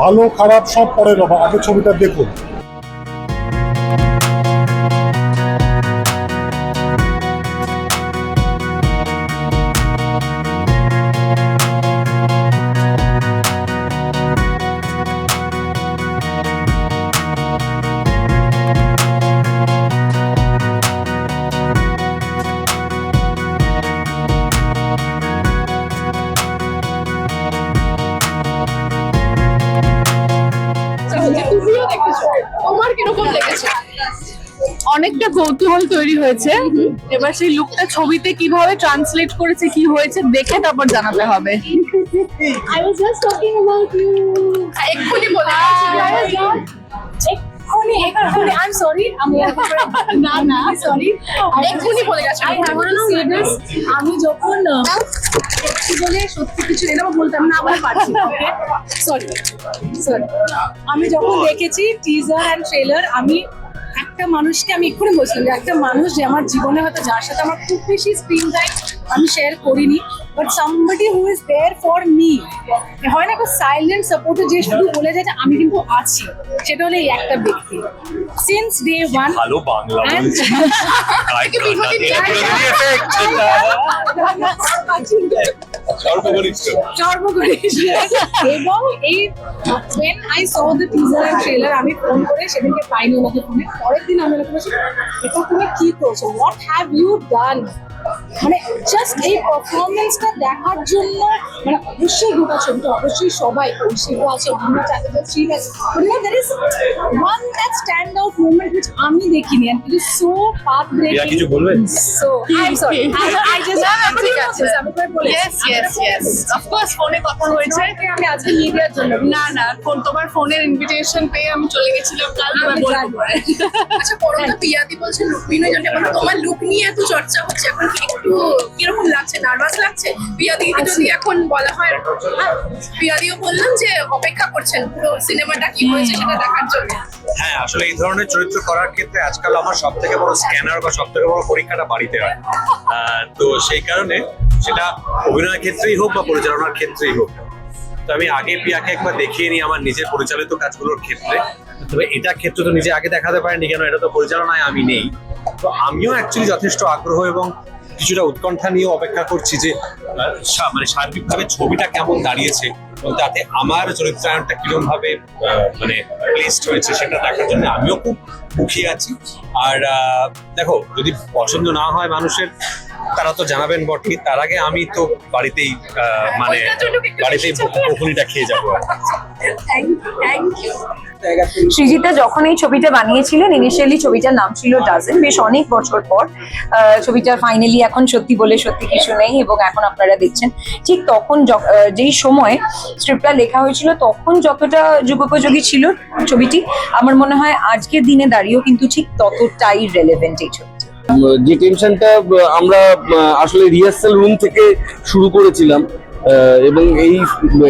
ভালো খারাপ সব পরের আগে ছবিটা দেখুন। অনেকটা কৌতূহল তৈরি হয়েছে। এবার সেই লুকটা ছবিতে কীভাবে ট্রান্সলেট করেছে কি হয়েছে দেখে তারপর জানাতে হবে। I was just talking about you. এক্ষুনি বলে এক্ষুনি এক্ষুনি আই এম সরি আমি না না সরি এক্ষুনি বলে গেছে। আমি যখন সত্যি বলে সত্যি কিছু এটা বলতাম না পারছি সরি সরি আমি যখন দেখেছি টিজার অ্যান্ড ট্রেলার আমি একটা মানুষকে আমি এক্ষুনি বলছিলাম যে একটা মানুষ যে আমার জীবনে হয়তো যার সাথে আমার খুব বেশি স্ক্রিন টাইম আমি শেয়ার করিনি but somebody who is there for me হয় না একটা সাইলেন্ট সাপোর্টে যে শুধু বলে যায় যে আমি কিন্তু আছি সেটা হলো এই একটা ব্যক্তি। সিন্স ডে ওয়ান ভালো বাংলা বলছি। এবং এই, when I saw the teaser and trailer, আমি ফোন করে সেদিনকে পাইনি ওনাকে ফোনে পরের দিন আমি এটা তুমি কি করছ? হোয়াট হ্যাভ ইউ ডান মানে জাস্ট এই পারফরমেন্সটা দেখার জন্য মানে অবশ্যই গোটা ছবিটা অবশ্যই সবাই কৌশিক আছে অন্য চ্যাটার্জি আছে। Is one that stand out movement which আমি দেখিনি it is so path Riya breaking কিছু বলবে? So I'm sorry. I, I just ঠিক আছে। আমি করে বলেছি ইয়েস ইয়েস ইয়েস অফকোর্স ফোনে কথা হয়েছে আমি আজকে মিডিয়ার জন্য না না ফোন তোমার ফোনের ইনভিটেশন পেয়ে আমি চলে গেছিলাম কাল আচ্ছা পরমটা পিয়াদি বলছেন রুক্মিণী জন্য এখন তোমার লুক নিয়ে এত চর্চা হচ্ছে এখন একটু কীরকম লাগছে? নার্ভাস লাগছে? যদি এখন বলা হয় হ্যাঁ, পিয়াদিও বললাম যে অপেক্ষা করছেন পুরো সিনেমাটা কি হয়েছে সেটা দেখার জন্য। হ্যাঁ আসলে এই ধরনের চরিত্র করার ক্ষেত্রে আজকাল আমার সব থেকে বড় স্ক্যানার বা সব থেকে বড় পরীক্ষাটা বাড়িতে হয়। তো সেই কারণে সেটা অভিনয়ের ক্ষেত্রেই হোক বা পরিচালনার ক্ষেত্রেই হোক। তো আমি আগে পিয়াকে একবার দেখিয়ে নিই আমার নিজের পরিচালিত কাজগুলোর ক্ষেত্রে। তবে এটা ক্ষেত্রে তো নিজে আগে দেখাতে পারেনি কেন? এটা তো পরিচালনায় আমি নেই। তো আমিও অ্যাকচুয়ালি যথেষ্ট আগ্রহ এবং কিছুটা উৎকণ্ঠা নিয়ে অপেক্ষা করছি যে মানে সার্বিকভাবে ছবিটা কেমন দাঁড়িয়েছে এবং তাতে আমার চরিত্রায়নটা কীরকম ভাবে মানে প্লেসড হয়েছে সেটা দেখার জন্য আমিও খুব মুখিয়ে আছি। আর দেখো, যদি পছন্দ না হয় মানুষের তারা তো জানাবেন বটে তার আগে আমি তো বাড়িতেই মানে বাড়িতেই বকুনিটা খেয়ে যাব। সৃজিতা যখন এই ছবিটা বানিয়েছিলেন ইনিশিয়ালি ছবিটার নাম ছিল ডাজেন বেশ অনেক বছর পর আহ, ছবিটা ফাইনালি এখন সত্যি বলে সত্যি কিছু নেই এবং এখন আপনারা দেখছেন। ঠিক তখন যেই সময় স্ক্রিপ্টটা লেখা হয়েছিল তখন যতটা যুগোপযোগী ছিল ছবিটি আমার মনে হয় আজকের দিনে দাঁড়িয়েও কিন্তু ঠিক ততটাই রেলেভেন্ট এই ছবি যে টেনশনটা আমরা আসলে রিহার্সাল রুম থেকে শুরু করেছিলাম এবং এই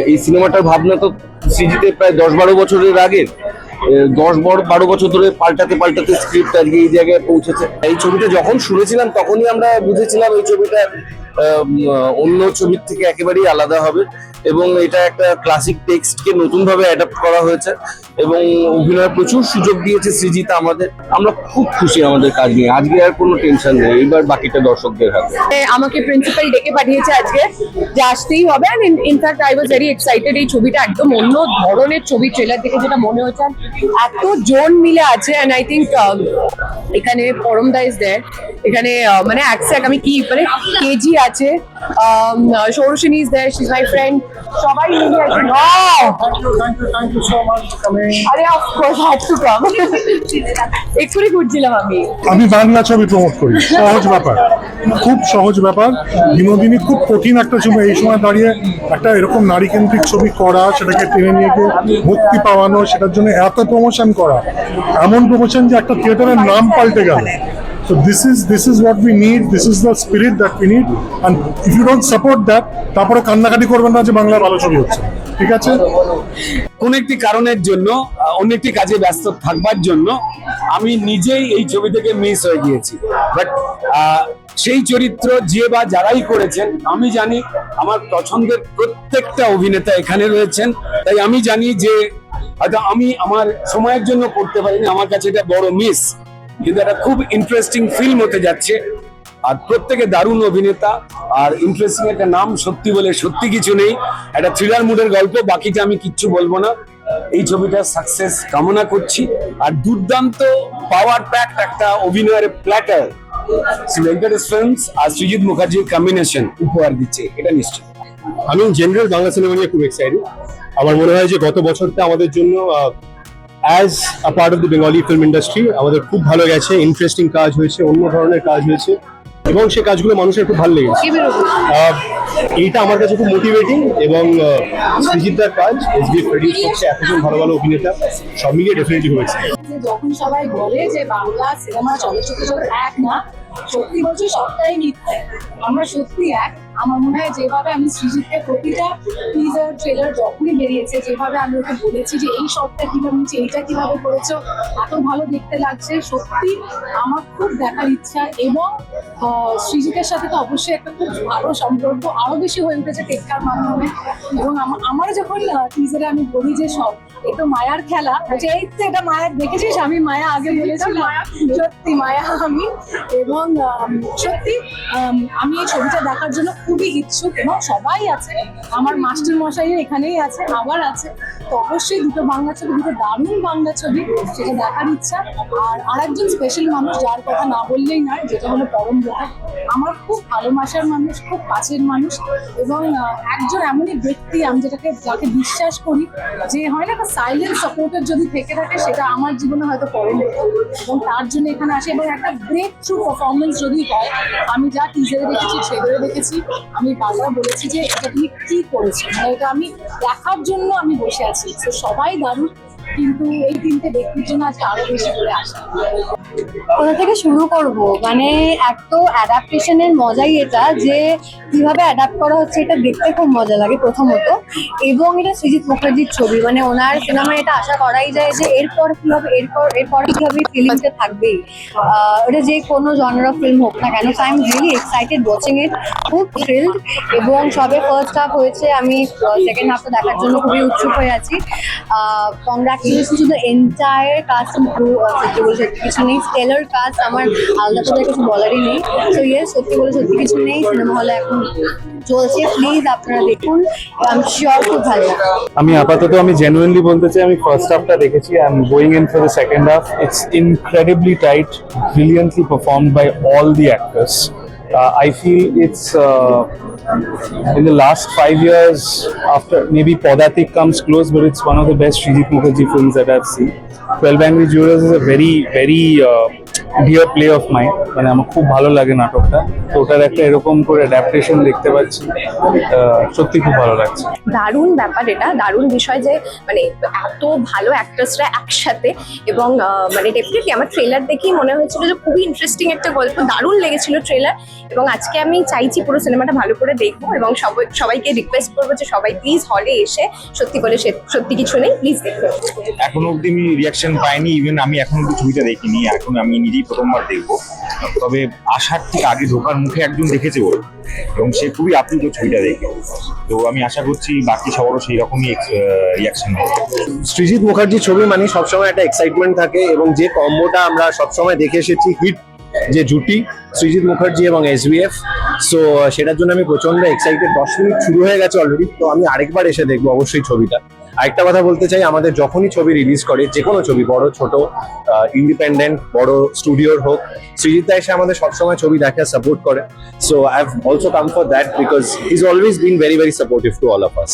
এই সিনেমাটার ভাবনা তো সিজিতে প্রায় দশ বারো বছরের আহ, দশ বড় বারো বছর ধরে পাল্টাতে পাল্টাতে স্ক্রিপ্ট আজকে এই জায়গায় পৌঁছেছে। এই ছবিটা যখন শুনেছিলাম তখনই আমরা বুঝেছিলাম এই ছবিটা অন্য ছবির থেকে একেবারেই আলাদা হবে। এবং এটা একটা ক্লাসিক টেক্সটকে নতুনভাবে অ্যাডাপ্ট করা হয়েছে এবং অভিনয়ের প্রচুর সুযোগ দিয়েছে সৃজিতা আমাদের। আমরা খুব খুশি আমাদের কাজ নিয়ে। আজকে আর কোনো টেনশন নেই। এবার বাকিটা দর্শকদের হাতে। আমাকে প্রিন্সিপাল ডেকে পাঠিয়েছে আজকে যে আসতেই হবে। In fact I was very excited এই ছবিটা একদম অন্য ধরনের ছবি ট্রেলার দেখে যেটা মনে হচ্ছে এত জন মিলে আছে। অ্যান্ড আই থিঙ্ক এখানে পরম দা ইজ দেয়ার এখানে মানে একস্যাক আমি কি মানে কেজি আছে। Sourasini is there she is my friend সবাই মিলে আছে Wow! Thank you thank you thank you so much coming আরে of course had to come এক্ষুনি ঘুরছিলাম আমি। আমি বাংলা ছবি প্রমোট করি সহজ ব্যাপার। খুব সহজ ব্যাপার। বিনোদিনী খুব কঠিন একটা ছবি। এই সময় দাঁড়িয়ে একটা এরকম নারী কেন্দ্রিক ছবি করা সেটাকে টেনে নিয়ে গিয়ে মুক্তি পাওয়ানো সেটার জন্য এত প্রমোশন করা এমন প্রমোশন যে একটা থিয়েটারের নাম পাল্টে গেল। So this is this is what we need. This is the spirit that we need. And if you don't support that, তারপরে কান্নাকাটি করবেন না যে বাংলা ভালো ছবি হচ্ছে ঠিক আছে কোন একটি কারণের জন্য অন্য একটি কাজে ব্যস্ত থাকবার জন্য আমি নিজেই এই ছবি থেকে মিস হয়ে গিয়েছি বাট সেই চরিত্র যে বা যারাই করেছেন আমি জানি আমার পছন্দের প্রত্যেকটা অভিনেতা এখানে রয়েছেন তাই আমি জানি যে হয়তো আমি আমার সময়ের জন্য করতে পারিনি আমার কাছে এটা বড় মিস কিন্তু একটা খুব ইন্টারেস্টিং ফিল্ম হতে যাচ্ছে। আর প্রত্যেকে দারুণ অভিনেতা। আর ইন্টারেস্টিং একটা নাম সত্যি বলে সত্যি কিছু নেই। একটা থ্রিলার মুডের গল্প, বাকিটা আমি কিচ্ছু বলব না। এই ছবিটার সাকসেস কামনা করছি। আর দুর্দান্ত পাওয়ার প্যাক একটা অভিনয়ের প্ল্যাটার শ্রী ভেঙ্কটেশ ফিল্মস আর সৃজিত মুখার্জির কম্বিনেশন উপহার দিচ্ছে। এটা নিশ্চয় আমি জেনারেল বাংলা সিনেমা নিয়ে খুব এক্সাইটেড আমার মনে হয় যে গত বছরটা আমাদের জন্য as a part of the Bengali film industry আমাদের খুব ভালো গেছে ইন্টারেস্টিং কাজ হয়েছে অন্য ধরনের কাজ হয়েছে এবং সে কাজগুলো মানুষের খুব ভালো লেগেছে। এইটা আমার কাছে খুব মোটিভেটিং এবং সৃজিতদার কাজ এস বি প্রডিউস করছে এতজন ভালো ভালো অভিনেতা সব মিলিয়ে ডেফিনেটলি হয়েছে। যখন সবাই বলে যে বাংলা সিনেমা চলচ্চিত্র এক না সত্যি বলছি সবটাই মিথ্যে। আমরা সত্যি এক। আমার মনে হয় যেভাবে আমি সৃজিতকে প্রতিটা টিজার ট্রেলার যখনই বেরিয়েছে যেভাবে আমি ওকে বলেছি যে এই শটটা কীভাবে নিচ্ছে এইটা কীভাবে করেছ এত ভালো দেখতে লাগছে সত্যি আমার খুব দেখার ইচ্ছা। এবং সৃজিতের সাথে তো অবশ্যই একটা খুব ভালো সম্পর্ক আরও বেশি হয়ে উঠেছে টেক্কার মাধ্যমে। এবং আমা- আমারও যখন টিজারে আমি বলি যে সব একটু মায়ার খেলা যে এই তো এটা মায়া দেখেছিস আমি মায়া আগে বলেছিলাম? সত্যি মায়া আমি। এবং সত্যি আমি এই ছবিটা দেখার জন্য খুবই ইচ্ছুক এবং সবাই আছে। আমার মাস্টার মশাইও এখানেই আছে, আবার আছে। তো অবশ্যই দুটো বাংলা ছবি, দুটো দারুণ বাংলা ছবি, সেটা দেখার ইচ্ছা। আর আরেকজন স্পেশাল মানুষ, যার কথা না বললেই নয়, যেটা হলো পরম ব্রত। আমার খুব ভালোবাসার মানুষ, খুব কাছের মানুষ এবং একজন এমনই ব্যক্তি, আমি যেটাকে, যাকে বিশ্বাস করি যে হয় না একটা সাইলেন্ট সাপোর্টার যদি থেকে থাকে, সেটা আমার জীবনে হয়তো পরম। এবং তার জন্য এখানে আসে এবং একটা ব্রেক থ্রু পারফরমেন্স যদি হয়, আমি যা টিজারে দেখেছি ট্রেলারে দেখেছি আমি বারবার বলেছি যে এটা তুমি কি করেছ? মানে এটা আমি দেখার জন্য আমি বসে আছি। তো সবাই দারুণ কিন্তু এই তিনটে ব্যক্তির জন্য আজকে আরও বেশি করে আসা কোথা থেকে শুরু করব মানে এক তো অ্যাডাপ্টেশনের মজাই এটা, যে কীভাবে অ্যাডাপ্ট করা হচ্ছে এটা দেখতে খুব মজা লাগে প্রথমত, এবং এটা সৃজিত মুখার্জির ছবি মানে ওনার সিনেমায় এটা আশা করাই যায় যে এরপর কি হবে, এরপর এরপর কি হবে ফিলিংসটা থাকবেই। ওটা যে কোনো জনরা ফিল্ম হোক না কেন I am really excited watching it খুব থ্রিল্ড এবং সবে ফার্স্ট হাফ হয়েছে, আমি সেকেন্ড হাফটা দেখার জন্য খুবই উৎসুক হয়ে আছি। Congratulation to the entire crew সত্যি বলে সত্যি কিছু নেই স্টেলার আমার আলাদা করে কিছু বলারই নেই। তো ইয়ে সত্যি বলে সত্যি কিছু নেই সিনেমা হলে এখন চলছে। প্লিজ আপনারা দেখুন আই এম শিওর খুব ভালো আমি আপাতত আমি জেনুইনলি বলতে চাই আমি ফার্স্ট হাফটা দেখেছি I am going in for the second half it's incredibly tight brilliantly performed by all the actors feel it's uh, in the last five years, after maybe Podatik comes close, but it's one of the best Srijit Mukherjee films that I've seen. 12 Angry Jurors is a very, very uh, dear play of mine. মানে আমার খুব ভালো লাগে নাটকটা। তো ওটার একটা এরকম করে অ্যাডাপ্টেশন দেখতে পাচ্ছি। সত্যি খুব ভালো লাগছে। দারুণ ব্যাপার এটা দারুণ বিষয় যে মানে এত ভালো অ্যাক্ট্রেসরা একসাথে এবং আহ, মানে ডেফিনেটলি আমার ট্রেলার দেখেই মনে হয়েছিল যে খুবই ইন্টারেস্টিং একটা গল্প দারুণ লেগেছিল ট্রেলার এবং আজকে আমি চাইছি পুরো সিনেমাটা ভালো করে দেখব এবং সবাই সবাইকে রিকোয়েস্ট করব যে সবাই প্লিজ হলে এসে সত্যি বলে সে- সত্যি কিছু নেই প্লিজ দেখতে এখনও অব্দি আমি রিয়াকশন পাইনি ইভেন আমি এখন অব্দি ছবিটা দেখিনি এখন আমি নিজেই প্রথমবার দেখব। তবে আসার ঠিক আগে ঢোকার মুখে একজন দেখেছে ওর। এবং সে খুবই আপ্লুত ছবিটা দেখে। তো আমি আশা করছি বাকি সবারও সেই রকমই রিয়াকশন হবে। সৃজিত মুখার্জির ছবি মানে সবসময় একটা এক্সাইটমেন্ট থাকে এবং যে কম্বোটা আমরা সবসময় দেখে এসেছি হিট যে জুটি সৃজিত মুখার্জি এবং এসবিএফ সো সেটার জন্য আমি প্রচণ্ড এক্সাইটেড দশ মিনিট শুরু হয়ে গেছে অলরেডি তো আমি আরেকবার এসে দেখব অবশ্যই ছবিটা। আরেকটা কথা বলতে চাই, আমাদের যখনই ছবি রিলিজ করে যে কোনো ছবি, বড়, ছোট ইন্ডিপেন্ডেন্ট বড় স্টুডিওর হোক, সৃজিত এসে আমাদের সবসময় ছবি দেখা সাপোর্ট করে। So I have also come for that because is always been very very supportive to all of us